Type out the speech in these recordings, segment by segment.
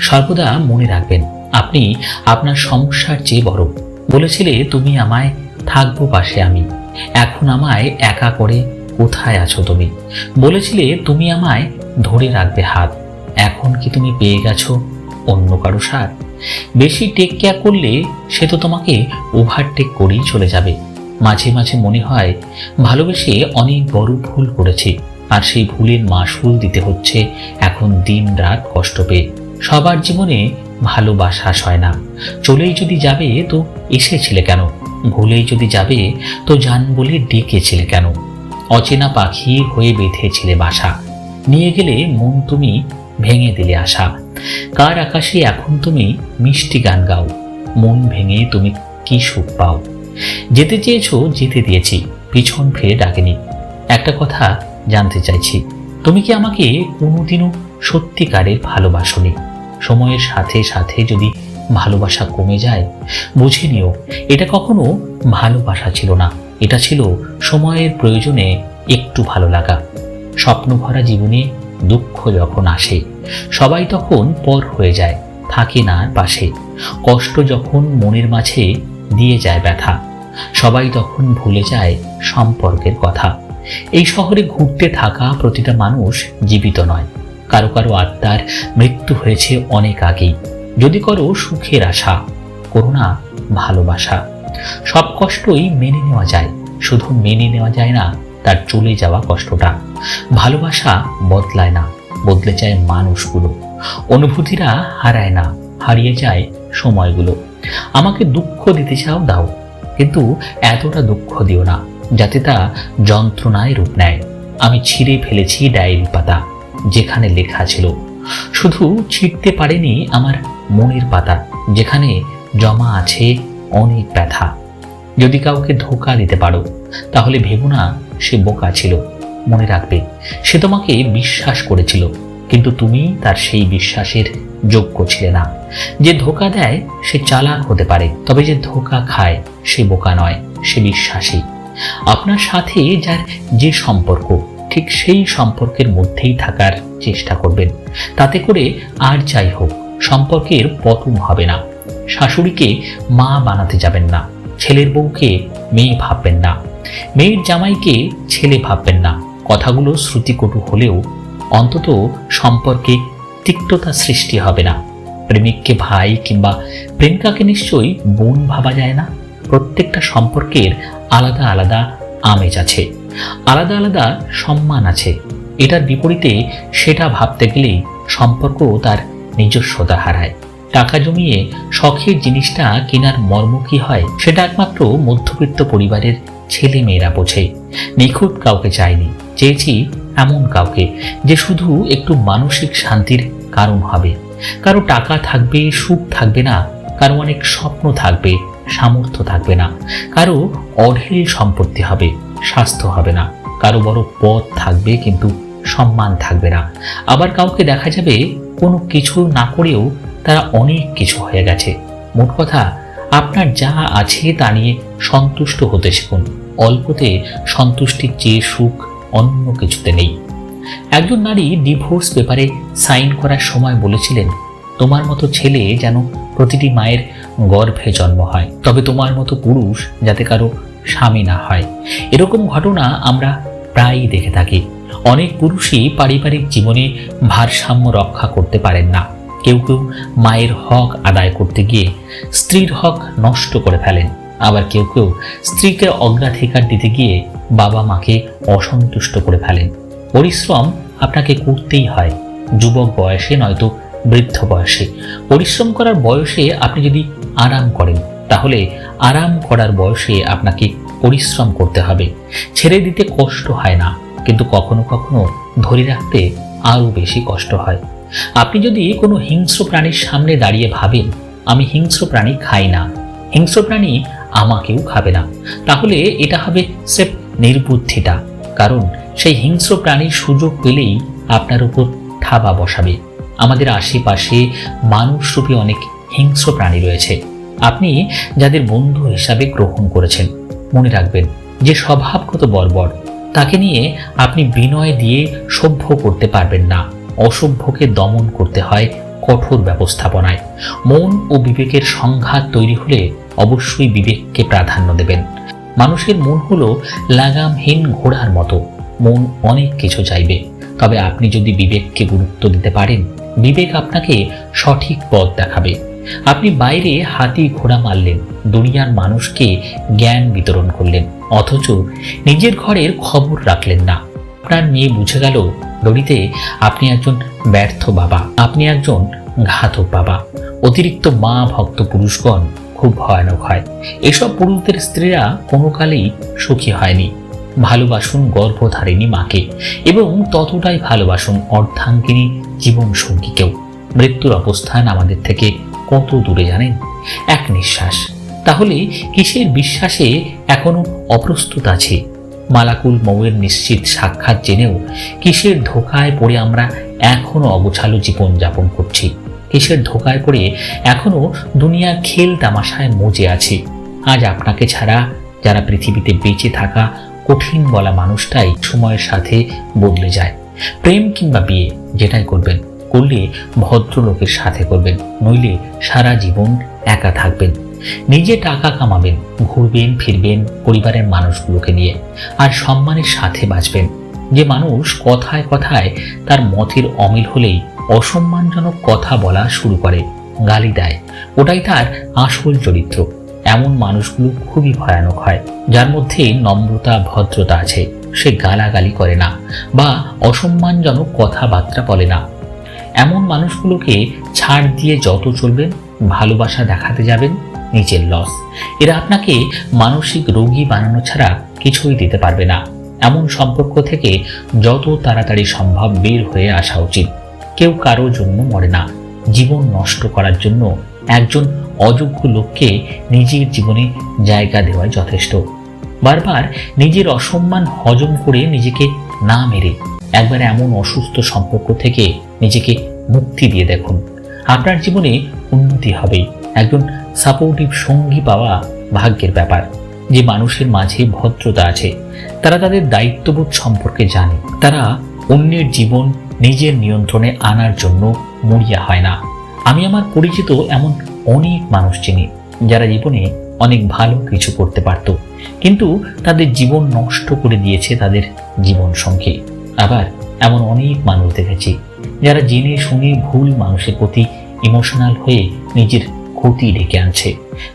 সর্বদা মনে রাখবেন, আপনি আপনার সমস্যার চেয়ে বড়। বলেছিলে, তুমি আমায় থাকব পাশে আমি। এখন আমায় একা করে কোথায় আছো তুমি? বলেছিলে, তুমি আমায় ধরে রাখবে হাত। এখন কি তুমি পেয়ে গেছো অন্য কারও সার বেশি টেক কেয়ার করলে সে তো তোমাকে ওভারটেক করেই চলে যাবে। মাঝে মাঝে মনে হয়, ভালোবেসে অনেক বড় ভুল করেছি, আর সেই ভুলের মাসুল দিতে হচ্ছে এখন দিন রাত কষ্ট পেয়ে। সবার জীবনে ভালোবাসা হয় না। চলেই যদি যাবে, তো এসেছিলে কেন? ভুলেই যদি যাবে, তো জান বলে ডেকেছিলে কেন? অচেনা পাখি হয়ে বেঁধেছিলে বাসা। নিয়ে গেলে মন তুমি ভেঙে দিলে আশা। কার আকাশে এখন তুমি মিষ্টি গান গাও? মন ভেঙে তুমি কি সুখ পাও? যেতে চেয়েছো, যেতে দিয়েছি, পিছন ফিরে ডাকেনি। একটা কথা জানতে চাইছি, তুমি কি আমাকে কোনোদিনও সত্যিকারের ভালোবাসনি? সময়ের সাথে সাথে যদি ভালোবাসা কমে যায়, বুঝে নিও, এটা কখনো ভালোবাসা ছিল না। এটা ছিল সময়ের প্রয়োজনে একটু ভালো লাগা। স্বপ্ন ভরা জীবনে দুঃখ যখন আসে, সবাই তখন পর হয়ে যায়, থাকে না আর পাশে। কষ্ট যখন মনের মাঝে দিয়ে যায় ব্যথা, সবাই তখন ভুলে যায় সম্পর্কের কথা। এই শহরে ঘুরতে থাকা প্রতিটা মানুষ জীবিত নয়। কারও কারও আত্মার মৃত্যু হয়েছে অনেক আগেই। যদি করো সুখের আশা, করো না ভালোবাসা। সব কষ্টই মেনে নেওয়া যায়, শুধু মেনে নেওয়া যায় না, তার চলে যাওয়া কষ্টটা। ভালোবাসা বদলায় না, বদলে যায় মানুষগুলো। অনুভূতিরা হারায় না, হারিয়ে যায় সময়গুলো। আমাকে দুঃখ দিতে চাও, দাও। কিন্তু এতটা দুঃখ দিও না, যাতে তা যন্ত্রণায় রূপ নেয়। আমি ছিঁড়ে ফেলেছি ডায়েরি পাতা। যেখানে লেখা ছিল, শুধু ছিঁড়তে পারেনি আমার মনের পাতা, যেখানে জমা আছে অনেক ব্যথা। যদি কাউকে ধোকা দিতে পারো, তাহলে ভেবো না সে বোকা ছিল, মনে রাখবে। সে তোমাকে বিশ্বাস করেছিল, কিন্তু তুমি তার সেই বিশ্বাসের যোগ্য ছিলে না। যে ধোকা দেয়, সে চালাক হতে পারে, তবে যে ধোকা খায়, সে বোকা নয়, সে বিশ্বাসী। আপনার সাথে যার যে সম্পর্ক ঠিক সেই সম্পর্কের মধ্যেই থাকার চেষ্টা করবেন। তাতে করে আর যাই হোক, সম্পর্কের পতন হবে না। শাশুড়িকে মা বানাতে যাবেন না, ছেলের বউকে মেয়ে ভাববেন না, মেয়ের জামাইকে ছেলে ভাববেন না। কথাগুলো শ্রুতিকটু হলেও অন্তত সম্পর্কে তিক্ততা সৃষ্টি হবে না। প্রেমিককে ভাই কিংবা প্রেমিকাকে নিশ্চয়ই বোন ভাবা যায় না। প্রত্যেকটা সম্পর্কের আলাদা আলাদা আমেজ আছে। আলাদা আলাদা সম্মান আছে। এটার বিপরীতে সেটা ভাবতে গেলেই সম্পর্ক তার নিজস্বতা হারায়। টাকা জমিয়ে শখের জিনিসটা কেনার মর্ম কি হয়, সেটা একমাত্র মধ্যবিত্ত পরিবারের ছেলে মেয়েরা বোঝে। নিখুঁত কাউকে চাইনি চেয়েছি এমন কাউকে, যে শুধু একটু মানসিক শান্তির কারণ হবে। কারও টাকা থাকবে, সুখ থাকবে না, কারও অনেক স্বপ্ন থাকবে, সামর্থ্য থাকবে না, কারও অঢেল সম্পত্তি হবে। স্বাস্থ্য হবে না। কারও বড় পদ থাকবে কিন্তু সম্মান থাকবে না। আবার কাউকে দেখা যাবে কোনো কিছু না করেও তারা অনেক কিছু হয়ে গেছে। মোট কথা, আপনার যা আছে তা নিয়ে সন্তুষ্ট হতে শিখুন। অল্পতে সন্তুষ্টির চেয়ে সুখ অন্য কিছুতে নেই। একজন নারী ডিভোর্স পেপারে সাইন করার সময় বলেছিলেন, তোমার মতো ছেলে যেন প্রতিটি মায়ের গর্ভে জন্ম হয়, তবে তোমার মতো পুরুষ যাতে কারও স্বামী না হয়। এরকম ঘটনা আমরা প্রায়ই দেখে থাকি। অনেক পুরুষই পারিবারিক জীবনে ভারসাম্য রক্ষা করতে পারেন না। কেউ কেউ মায়ের হক আদায় করতে গিয়ে স্ত্রীর হক নষ্ট করে ফেলেন। আবার কেউ কেউ স্ত্রীকে অগ্রাধিকার দিতে গিয়ে বাবা মাকে অসন্তুষ্ট করে ফেলেন। পরিশ্রম আপনাকে করতেই হয়। যুবক বয়সে নয়তো বৃদ্ধ বয়সে। পরিশ্রম করার বয়সে আপনি যদি আরাম করেন তাহলে আরাম করার বয়সে আপনাকে পরিশ্রম করতে হবে। ছেড়ে দিতে কষ্ট হয় না, কিন্তু কখনো কখনো ধরে রাখতে আরও বেশি কষ্ট হয়। আপনি যদি কোনো হিংস্র প্রাণীর সামনে দাঁড়িয়ে ভাবেন, আমি হিংস্র প্রাণী খাই না, হিংস্র প্রাণী আমাকেও খাবে না, তাহলে এটা হবে সেফ নির্বুদ্ধিতা, কারণ সেই হিংস্র প্রাণীর সুযোগ পেলেই আপনার উপর থাবা বসাবে। আমাদের আশেপাশে মানুষরূপী অনেক হিংস্র প্রাণী রয়েছে। আপনি যাদের বন্ধু হিসাবে গ্রহণ করেছেন, মনে রাখবেন যে স্বভাবগত বর্বর, তাকে নিয়ে আপনি বিনয় দিয়ে সভ্য করতে পারবেন না। অসভ্যকে দমন করতে হয় কঠোর ব্যবস্থাপনায়। মন ও বিবেকের সংঘাত তৈরি হলে অবশ্যই বিবেককে প্রাধান্য দেবেন। মানুষের মন হলো লাগামহীন ঘোড়ার মতো। মন অনেক কিছু চাইবে। তবে আপনি যদি বিবেককে গুরুত্ব দিতে পারেন, বিবেক আপনাকে সঠিক পথ দেখাবে। আপনি বাইরে হাতি ঘোড়া মারলেন, দুনিয়ার মানুষকে জ্ঞান বিতরণ করলেন, অথচ নিজের ঘরের খবর রাখলেন না। আপনার মেয়ে বুঝে গেল, দড়িতে আপনি একজন ব্যর্থ বাবা, আপনি একজন ঘাতক বাবা। অতিরিক্ত মা ভক্ত পুরুষগণ খুব ভয়ানক হয়। এসব পুরুষদের স্ত্রীরা কোনো কালেই সুখী হয়নি। ভালোবাসুন গর্ভধারিণী মাকে, এবং ততটাই ভালোবাসুন অর্ধাঙ্গিনী জীবন সঙ্গীকেও মৃত্যুর অবস্থান আমাদের থেকে কত দূরে জানেন? এক নিঃশ্বাস। তাহলে কিসের বিশ্বাসে এখনও অপ্রস্তুত আছে? মালাকুল মৌয়ের নিশ্চিত সাক্ষাৎ জেনেও কিসের ধোকায় পড়ে আমরা এখনও অগোছালো জীবন যাপন করছি? কিসের ধোকায় পড়ে এখনও দুনিয়ার খেল তামাশায় মজে আছে? আজ আপনাকে ছাড়া যারা পৃথিবীতে বেঁচে থাকা কঠিন বলা মানুষটাই সময়ের সাথে বদলে যায়। প্রেম কিংবা বিয়ে, যেটাই করবেন। করলে ভদ্রলোকের সাথে করবেন, নইলে সারা জীবন একা থাকবেন। নিজে টাকা কামাবেন, ঘুরবেন, ফিরবেন পরিবারের মানুষগুলোকে নিয়ে আর সম্মানের সাথে বাঁচবেন। যে মানুষ কথায় কথায় তার মতের অমিল হলেই অসম্মানজনক কথা বলা শুরু করে, গালি দেয়। ওটাই তার আসল চরিত্র। এমন মানুষগুলো খুবই ভয়ানক হয়, যার মধ্যে নম্রতা, ভদ্রতা আছে। সে গালাগালি করে না বা অসম্মানজনক কথাবার্তা বলে না। এমন মানুষগুলোকে ছাড় দিয়ে যত চলবেন, ভালোবাসা দেখাতে যাবেন নিজের লস এরা আপনাকে মানসিক রোগী বানানো ছাড়া কিছুই দিতে পারবে না। এমন সম্পর্ক থেকে যত তাড়াতাড়ি সম্ভব বের হয়ে আসা উচিত। কেউ কারও জন্য মরে না। জীবন নষ্ট করার জন্য একজন অযোগ্য লোককে নিজের জীবনে জায়গা দেওয়াই যথেষ্ট। বারবার নিজের অসম্মান হজম করে নিজেকে না মেরে একবার এমন অসুস্থ সম্পর্ক থেকে নিজেকে মুক্তি দিয়ে দেখুন। আপনার জীবনে উন্নতি হবেই। একজন সাপোর্টিভ সঙ্গী পাওয়া ভাগ্যের ব্যাপার। যে মানুষের মাঝে ভদ্রতা আছে, তারা তাদের দায়িত্ববোধ সম্পর্কে জানে। তারা অন্যের জীবন নিজের নিয়ন্ত্রণে আনার জন্য মরিয়া হয় না। আমি আমার পরিচিত এমন অনেক মানুষ চিনি, যারা জীবনে অনেক ভালো কিছু করতে পারত, কিন্তু তাদের জীবন নষ্ট করে দিয়েছে তাদের জীবন সঙ্গী। আবার এমন অনেক মানুষ দেখেছি, যারা জেনে শুনে ভুল মানুষের প্রতি ইমোশনাল হয়ে নিজের ক্ষতি ডেকে আনছে।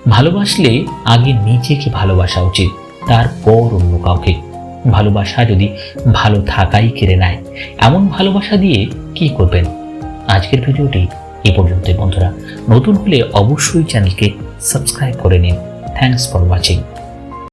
ভালোবাসলে আগে নিজেকে ভালোবাসা উচিত, তারপর অন্য কাউকে। ভালোবাসা যদি ভালো থাকাই কেড়ে নেয়, এমন ভালোবাসা দিয়ে কি করবেন? আজকের ভিডিওটি এ পর্যন্তই, বন্ধুরা। নতুন হলে অবশ্যই চ্যানেলকে সাবস্ক্রাইব করে নিন। Thanks for watching